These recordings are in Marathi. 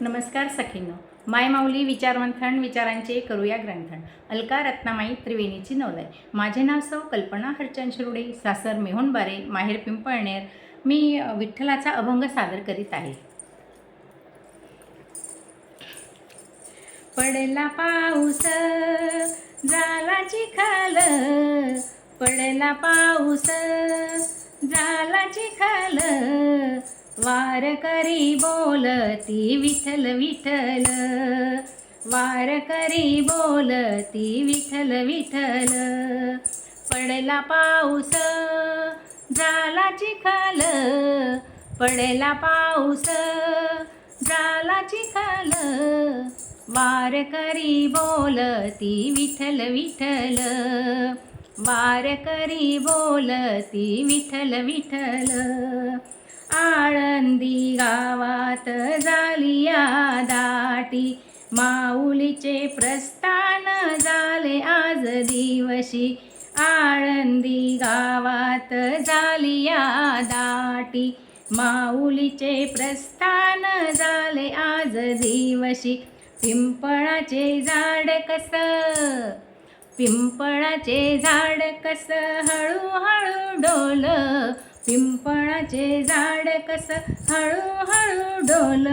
नमस्कार सखींनो. माय माऊली विचारमंथन विचारांचे करूया ग्रंथन. अलका रत्नामाई त्रिवेणीची नवलय. माझे नाव सौ कल्पना हरचंद शिरुडे सासर मेहोणबारे माहेर पिंपळनेर. मी विठ्ठलाचा अभंग सादर करीत आहे. पडला पाऊस झाला चिखल पडला पाऊस झाला चिखल वारकरी बोलती विठ्ठल विठ्ठल. वारकरी बोलती विठ्ठल विठ्ठल. पडला पाऊस झाला चिखल. पडला पाऊस झाला चिखल. वारकरी बोलती विठ्ठल विठ्ठल. वारकरी बोलती विठ्ठल विठ्ठल. आळंदी गावात झालिया दाटी. माऊलीचे प्रस्थान झाले आज दिवशी. आळंदी गावात झालिया दाटी. माऊलीचे प्रस्थान झाले आज दिवशी. पिंपळाचे झाड कस? पिंपळाचे झाड कस? हळूहळू डोलं पिंपळाचे झाड कस हळूहळू डोल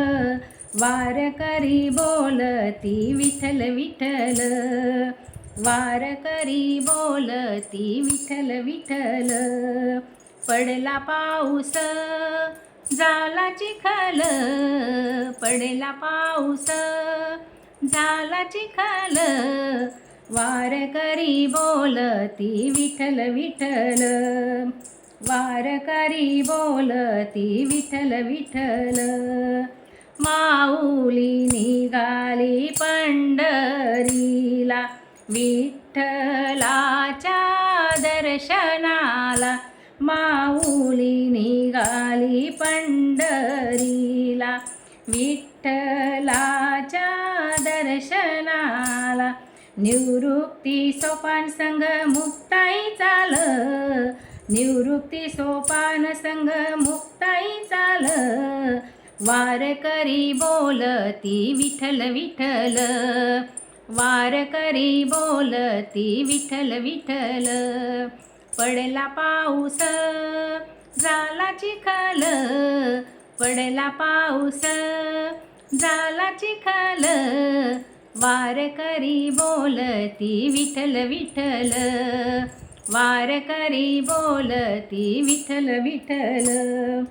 वारकरी बोलती विठल विठलं वारकरी बोलती विठल विठल पडला पाऊस झाला चिखल. पडला पाऊस झाला चिखल. वारकरी बोलती विठल विठल वारकरी बोलती विठ्ठल विठ्ठल. माऊली निघाली पंढरीला विठ्ठलाच्या दर्शनाला. माऊली निघाली पंढरीला विठ्ठलाच्या दर्शनाला. निवृत्ती सोपान संघ मुक्ताई चाल निवृत्ती सोपान संग मुक्ताई चाल. वारकरी बोलती विठ्ठल विठ्ठल. वारकरी बोलती विठ्ठल विठ्ठल. पडला पाऊस झाला चिखल पडला पाऊस झाला चिखल वारकरी बोलती विठ्ठल विठ्ठल. वारकरी बोलती विठ्ठल विठ्ठल.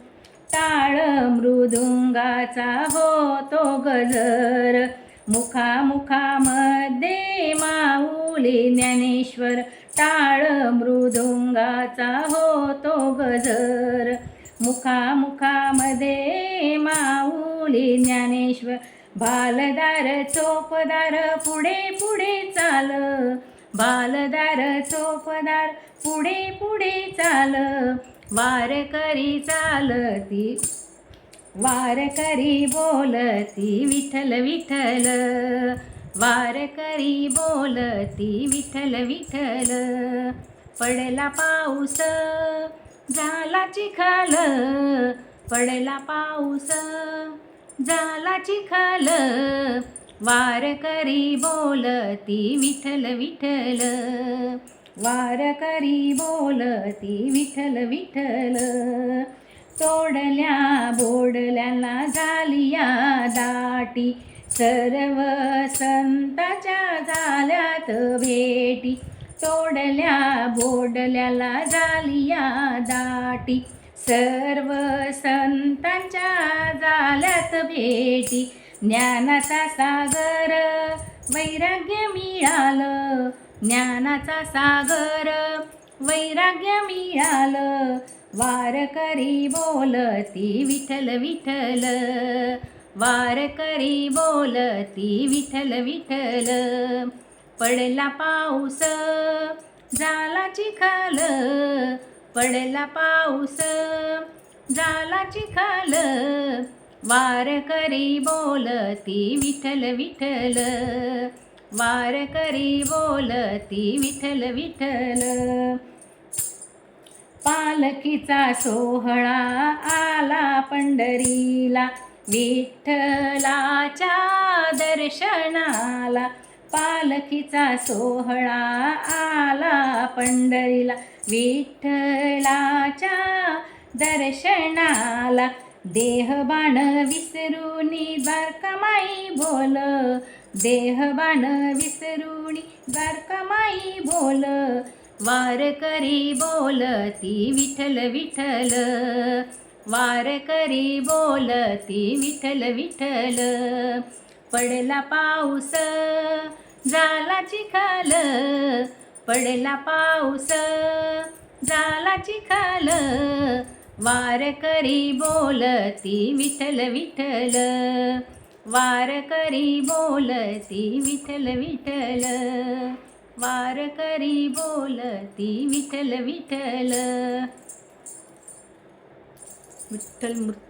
टाळ मृदुंगाचा होतो गजर. मुखामुखामध्ये माऊली ज्ञानेश्वर टाळ मृदुंगाचा होतो गजर. मुखामुखामध्ये माऊली ज्ञानेश्वर बालदार चोपदार पुढे पुढे चाल. बालदार चोपदार पुढे पुढे चाल. वारकरी चालती वारकरी बोलती विठ्ठल विठ्ठल. वारकरी बोलती विठ्ठल विठ्ठल. पडला पाऊस झाला चिखल पडला पाऊस झाला चिखल वारकरी बोलती विठ्ठल विठ्ठल. वारकरी बोलती विठ्ठल विठ्ठल. तोडल्या बोडल्याला झालिया दाटी. सर्व संताच्या झाल्यात भेटी. तोडल्या बोडल्याला झालिया दाटी. सर्व संतांच्या झाल्यात भेटी. ज्ञानाचा सागर वैराग्य मिळालं. ज्ञानाचा सागर वैराग्य मिळालं. वारकरी बोलती विठ्ठल विठ्ठल. वारकरी बोलती विठ्ठल विठ्ठल. पडला पाऊस झाला चिखाल पडला पाऊस झाला चिखाल वारकरी बोलती विठ्ठल विठ्ठल. वारकरी बोलती विठ्ठल विठ्ठल. पालखीचा सोहळा आला पंढरीला. विठ्ठलाच्या दर्शनाला पालखीचा सोहळा आला पंढरीला. विठ्ठलाच्या दर्शनाला देह बाण विसरूनी द्वारकामाई बोल. देहबाण विसरूनी द्वारकामाई बोल. वारकरी बोलती विठ्ठल विठ्ठल. वारकरी बोलती विठ्ठल विठल पडला पाऊस झाला चिखल. पडला पाऊस झाला चिखल. वारकरी बोलती विठ्ठल विठ्ठल. वारकरी बोलती विठ्ठल विठ्ठल. वारकरी बोलती विठ्ठल विठ्ठल. विठ्ठल मूर्ती